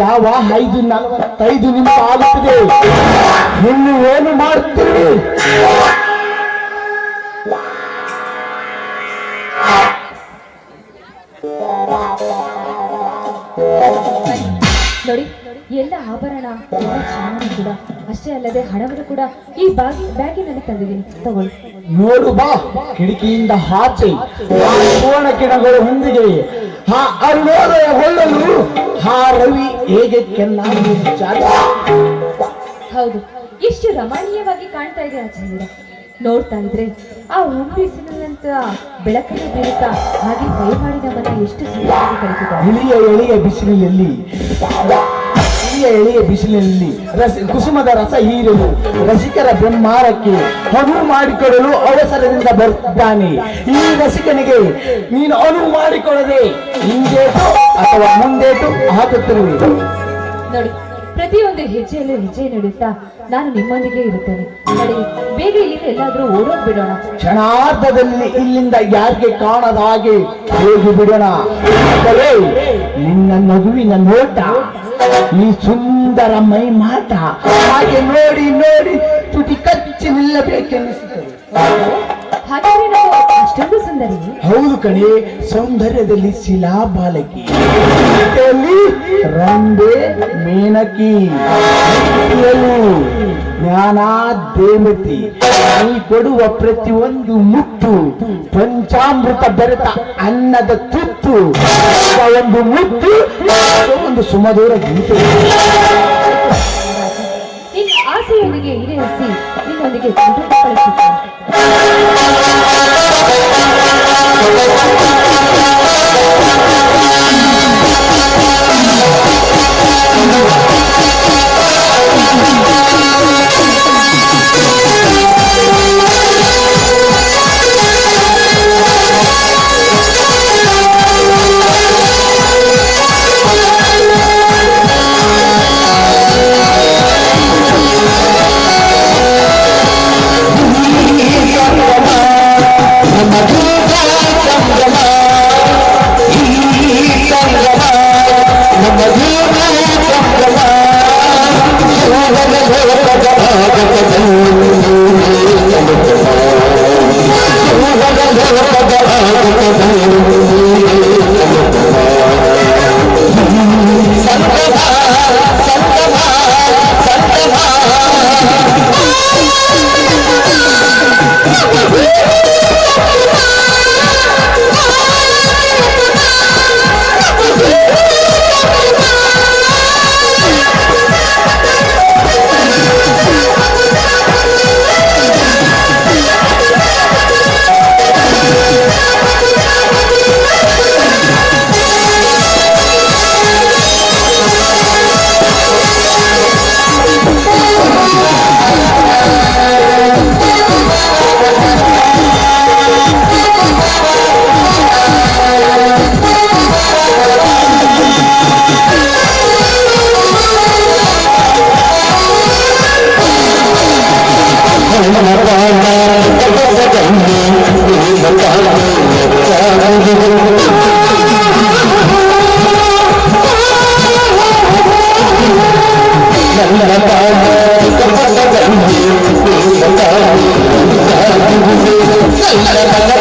ಜಾವ ಐದು ನಲವತ್ತೈದು ನಿಮಿಷ ಆಗುತ್ತದೆ? ಇನ್ನು ಏನು ಮಾಡುತ್ತೀರಿ ನೋಡಿ ಎಲ್ಲ ಆಭರಣ ಕೂಡ ಅಷ್ಟೇ ಅಲ್ಲದೆ ಹಣವನ್ನು ಕೂಡ ಈ ಬಾಗಿ ಬ್ಯಾಗಿನಲ್ಲಿ ತಂದಿದ್ದೀನಿ. ತಗೊಳ್ಳಿ. ನೋಡು ಬಾ ಕಿಡಕಿಯಿಂದ ಆಚೆ ಆ ಸುವರ್ಣ ಕಿರಣಗಳು ಹೊಂದಿದೆ ಆ ಅರುಣೋದಯ ಹೊಳ್ಳಲು ಆ ರವಿ ಹೇಗೆ ಹೌದು ಎಷ್ಟು ರಮಣೀಯವಾಗಿ ಕಾಣ್ತಾ ಇದೆ ಆ ಚಂದ್ರ ನೋಡ್ತಾ ಇದ್ರೆ ಆ ಹುಂಬಿಸಿನಂತ ಬೆಳಕಿನ ಬೀಳುತ್ತಾ ಹಾಗೆ ಕೈ ಮಾಡಿದ ಮನೆ ಎಷ್ಟು ಸುಂದರವಾಗಿ ಕಲಿತಿದ್ದಾರೆ ಎಳೆಯ ಎಳೆಯ ಬಿಸಿಲಿನಲ್ಲಿ ಎಳೆಯ ಎಳೆಯ ಬಿಸಿಲಿನಲ್ಲಿ ರಸ, ಕುಸುಮದ ರಸ ಹೀರಲು, ರಸಿಕರ ಬ್ರಹ್ಮಾರಕ್ಕೆ ಅನುವು ಮಾಡಿಕೊಡಲು ಅವಸರದಿಂದ ಬರುತ್ತಾನೆ ಈ ರಸಿಕನಿಗೆ ನೀನು ಅನುವು ಮಾಡಿಕೊಡದೆ ಹಿಂದೇಟು ಅಥವಾ ಮುಂದೇಟು ನೋಡಿ. ಪ್ರತಿಯೊಂದು ಹೆಜ್ಜೆಯಲ್ಲೂ ಹೆಜ್ಜೆ ನೀಡುತ್ತಾ ನಾನು ನಿಮ್ಮೊಂದಿಗೆ ಇರುತ್ತೇನೆ. ನೋಡಿ, ಬೇಗ ಇಲ್ಲಿ ಎಲ್ಲಾದ್ರೂ ಓಡೋಗ್ ಬಿಡೋಣ. ಕ್ಷಣಾರ್ಧದಲ್ಲಿ ಇಲ್ಲಿಂದ ಯಾರಿಗೆ ಕಾಣದ ಹಾಗೆ ಹೋಗಿ ಬಿಡೋಣ. ನಿನ್ನ ನಗುವಿನ ನೋಟ ಈ ಸುಂದರ ಮೈ ಮಾಟ ಹಾಗೆ ನೋಡಿ ನೋಡಿ ತುಟಿ ಕಚ್ಚಿ ನಿಲ್ಲಬೇಕೆನ್ನಿಸುತ್ತದೆ ಅಷ್ಟೊಂದು ಸುಂದರಿ. ಹೌದು ಕಣೆ ಸೌಂದರ್ಯದಲ್ಲಿ ಶಿಲಾ ಬಾಲಕಿ. ರಂಬೆ ಮೇನಕಿ. ಜ್ಞಾನ ದೇವತಿ. ನೀ ಕೊಡುವ ಪ್ರತಿಯೊಂದು ಮುತ್ತು ಪಂಚಾಮೃತ ಬೆರೆತ ಅನ್ನದ ತುತ್ತು. ಒಂದು ಮುತ್ತು ಒಂದು ಸುಮಧೂರ ಗೀತೆ. ಆಸೆಯೊಂದಿಗೆ ಈಡೇರಿಸಿ. ನಿನ್ನೊಂದಿಗೆ Gracias.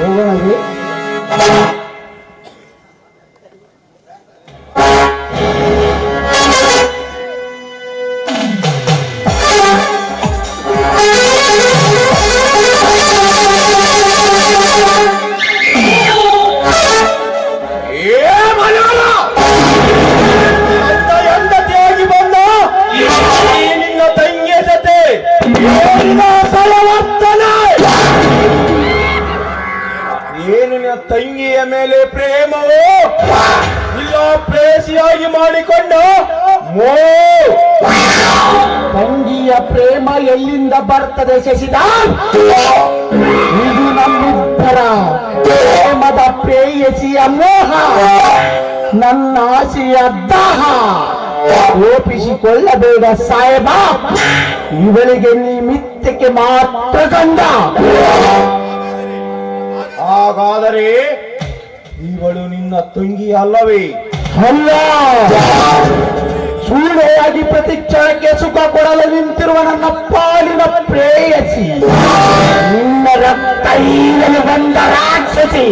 영원하게 ತಂಗಿಯ ಮೇಲೆ ಪ್ರೇಮವು ಇಲ್ಲ ಪ್ರೇಸಿಯಾಗಿ ಮಾಡಿಕೊಂಡು ತಂಗಿಯ ಪ್ರೇಮ ಎಲ್ಲಿಂದ ಬರ್ತದೆ ಶಶಿದ ಇದು ನಮ್ಮಿಬ್ಬರ ಪ್ರೇಮದ ಪ್ರೇಯಸಿಯ ಮೋಹ, ನನ್ನ ಆಸೆಯ ದಾಹ. ಕೋಪಿಸಿಕೊಳ್ಳಬೇಡ ಸಾಹೇಬ, ಇವಳಿಗೆ ನಿಮಿತ್ತಕ್ಕೆ ಮಾತ್ರ ಗಂಡ. ಹಾಗಾದರೆ ಇವಳು ನಿನ್ನ ತಂಗಿ ಅಲ್ಲವೇ? ಅಲ್ಲ. ಸೂಳೆಯಾಗಿ ಪ್ರತಿ ಕ್ಷಣಕ್ಕೆ ಸುಖ ಕೊಡಲು ನಿಂತಿರುವ ನನ್ನ ಪಾಲಿನ ಪ್ರೇಯಸಿ. ನಿನ್ನ ರಕ್ತ ಈಗಲು ಬಂದ ರಾಕ್ಷಸಿ.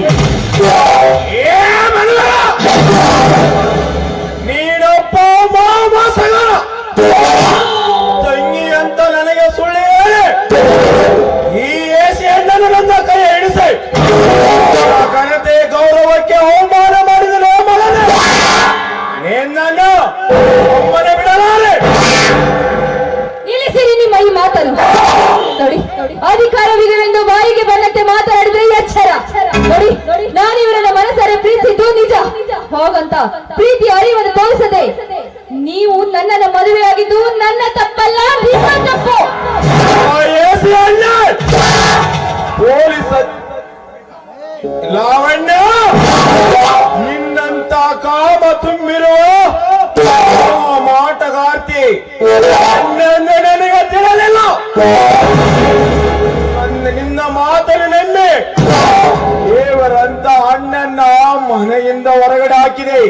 ಮನೆಯಿಂದ ಹೊರಗಡೆ ಹಾಕಿದೆ.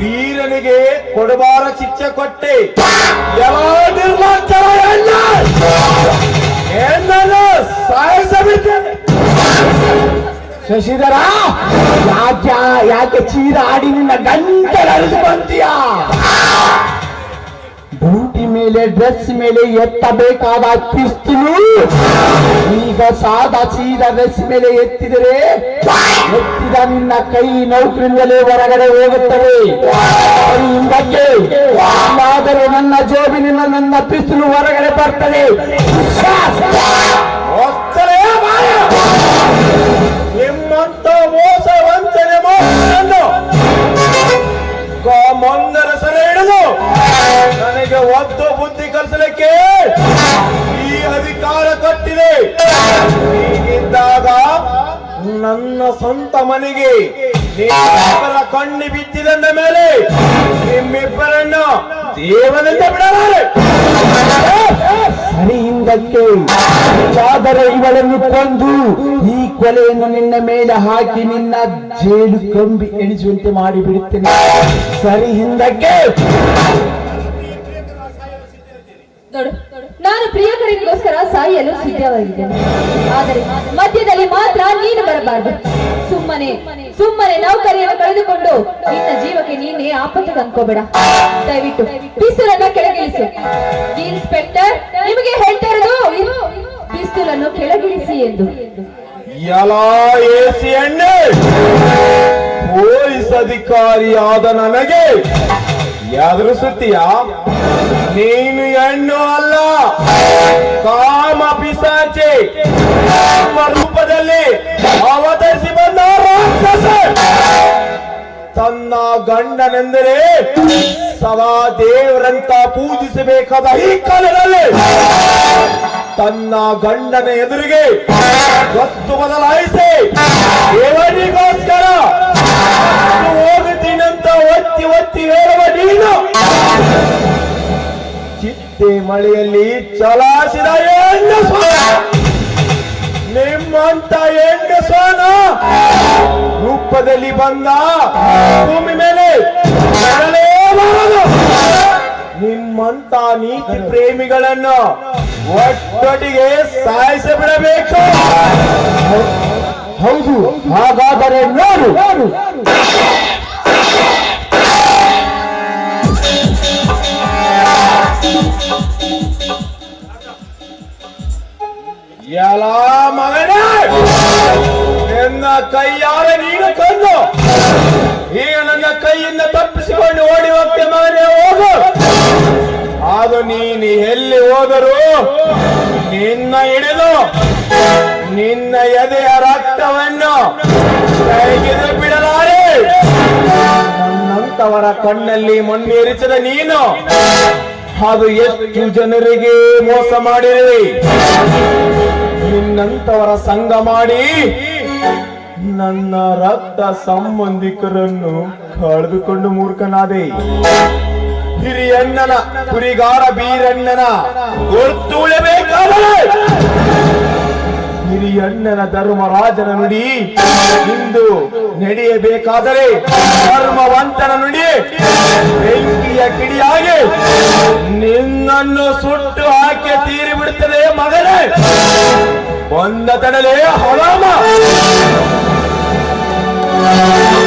ವೀರನಿಗೆ ಕೊಡಬಾರ ಶಿಕ್ಷೆ ಕೊಟ್ಟೆ. ಎಲ್ಲ ಶಶಿಧರ, ಯಾಕೆ ಯಾಕೆ ಚೀರಾಡಿ ನಿನ್ನ ಗಂಟಲು ಬಂತೀಯಾ ಬೂಟಿ ಮೇಲೆ, ಡ್ರೆಸ್ ಮೇಲೆ ಎತ್ತಬೇಕಾದ ಪಿಸ್ತೂಲು ಈಗ ಸಾದ ಸೀದ ಡ್ರೆಸ್ ಮೇಲೆ ಎತ್ತಿದರೆ ಎತ್ತಿದ ನಿನ್ನ ಕೈ ನೌಕರಿಂದಲೇ ಹೊರಗಡೆ ಹೋಗುತ್ತದೆ. ಹಿಂದಕ್ಕೆ ಇಲ್ಲಾದರೆ ನನ್ನ ಜೋಬಿನಿಂದ ನನ್ನ ಪಿಸ್ತೂಲು ಹೊರಗಡೆ ಬರ್ತದೆ. ಸ್ವಂತ ಮನೆಗೆ ನಿಮ್ಮಿಬ್ಬರ ಕಣ್ಣು ಬಿದ್ದಿದಂದ ಮೇಲೆ ನಿಮ್ಮಿಬ್ಬರನ್ನು ಜೀವನದಿಂದ ಬಿಡಲಾರೆ. ಸರಿ ಹಿಂದಕ್ಕೆ ಆದರೆ ಇವಳನ್ನು ಕೊಂದು ಈ ಕೊಲೆಯನ್ನು ನಿನ್ನ ಮೇಲೆ ಹಾಕಿ ನಿನ್ನ ಜೇಲು ಕಂಬಿ ಎಣಿಸುವಂತೆ ಮಾಡಿ ಬಿಡುತ್ತೇನೆ ಸರಿ ಹಿಂದಕ್ಕೆ ನಾನು ಪ್ರಿಯಕರಿಗೋಸ್ಕರ ಸಾಯಲು ಸಿದ್ಧವಾಗಿದ್ದೇನೆ. ಆದರೆ ಮಧ್ಯದಲ್ಲಿ ಮಾತ್ರ ನೀನು ಬರಬಾರದು. ಸುಮ್ಮನೆ ಸುಮ್ಮನೆ ನೌಕರಿಯನ್ನು ಕಳೆದುಕೊಂಡು ನಿನ್ನ ಜೀವಕ್ಕೆ ನೀನೇ ಆಪತ್ತು ತಂದ್ಕೋಬೇಡ. ದಯವಿಟ್ಟು ಪಿಸ್ತೂಲನ್ನು ಕೆಳಗಿಳಿಸು. ಇನ್ಸ್ಪೆಕ್ಟರ್ ನಿಮಗೆ ಹೇಳ್ತಾ ಇರೋದು ಪಿಸ್ತೂಲನ್ನು ಕೆಳಗಿಳಿಸಿ ಎಂದು. ಪೊಲೀಸ್ ಅಧಿಕಾರಿ ಆದ ನನಗೆ ಎದುರಿಸುತ್ತೀಯ ನೀನು ಹೆಣ್ಣು ಅಲ್ಲ, ಕಾಮ ಪಿಸಾಚೆ. ತನ್ನ ಗಂಡನೆಂದರೆ ಸದಾ ದೇವರಂತ ಪೂಜಿಸಬೇಕಾದ ಈ ಕಾಲದಲ್ಲಿ ತನ್ನ ಗಂಡನ ಎದುರಿಗೆ ಗೊತ್ತು ಬದಲಾಯಿಸಿ, ದೇವರಿಗೋಸ್ಕರ ಹೋಗುತ್ತೀನಂತ ಒತ್ತಿ ಒತ್ತಿ ಹೇಳುವ ನೀನು. ಚಿತ್ತೆ ಮಳೆಯಲ್ಲಿ ಚಲಾಯಿಸಿದ ಹೆಣ್ಣು ನಿಮ್ಮಂತ ಸ್ವಾನ ರೂಪದಲ್ಲಿ ಬಂದ ಭೂಮಿ ಮೇಲೆ. ನಿಮ್ಮಂತ ನೀತಿ ಪ್ರೇಮಿಗಳನ್ನು ಒಟ್ಟೊಟ್ಟಿಗೆ ಸಾಯಿಸಿ ಬಿಡಬೇಕು ಹೌದು, ಹಾಗಾದರೆ ನೋಡು. ಎಲ್ಲ ಮಗನೇ! ಕೈಯಾರ ನೀನು ಕಂದು ಈಗ ನನ್ನ ಕೈಯಿಂದ ತಪ್ಪಿಸಿಕೊಂಡು ಓಡಿ ಹೋಗ್ತೆ ಮಗನೇ, ಹೋಗು. ಅದು ನೀನು ಎಲ್ಲಿ ಹೋದರು ನಿನ್ನ ಹಿಡಿದು ನಿನ್ನ ಎದೆಯ ರಕ್ತವನ್ನು ಕೈಗೆದು ಬಿಡಲಾರೆ. ನನ್ನಂತವರ ಕಣ್ಣಲ್ಲಿ ಮಣ್ಣೇರಿಸಿದ ನೀನು, ಅದು ಎಷ್ಟು ಜನರಿಗೆ ಮೋಸ ಮಾಡಿರಿ ನಿನ್ನಂತವರ ಸಂಘ ಮಾಡಿ ನನ್ನ ರಕ್ತ ಸಂಬಂಧಿಕರನ್ನು ಕಳೆದುಕೊಂಡು ಮೂರ್ಖನಾದೆ. ಹಿರಿಯಣ್ಣನ, ಕುರಿಗಾರ ಬೀರಣ್ಣನ ಗೊತ್ತುಳಬೇಕಾದರೆ ಹಿರಿಯಣ್ಣನ ಧರ್ಮರಾಜನ ನುಡಿ ಇಂದು ನಡೆಯಬೇಕಾದರೆ ಧರ್ಮವಂತನ ನುಡಿ ಬೆಂಕಿಯ ಕಿಡಿಯಾಗಿ ನಿನ್ನನ್ನು ಸುಟ್ಟು ಹಾಕಿ ತೀರಿಬಿಡುತ್ತದೆ ಮಗನೇ. ಒಂದ ತಡಲೇ ಹರಾಮ Oh,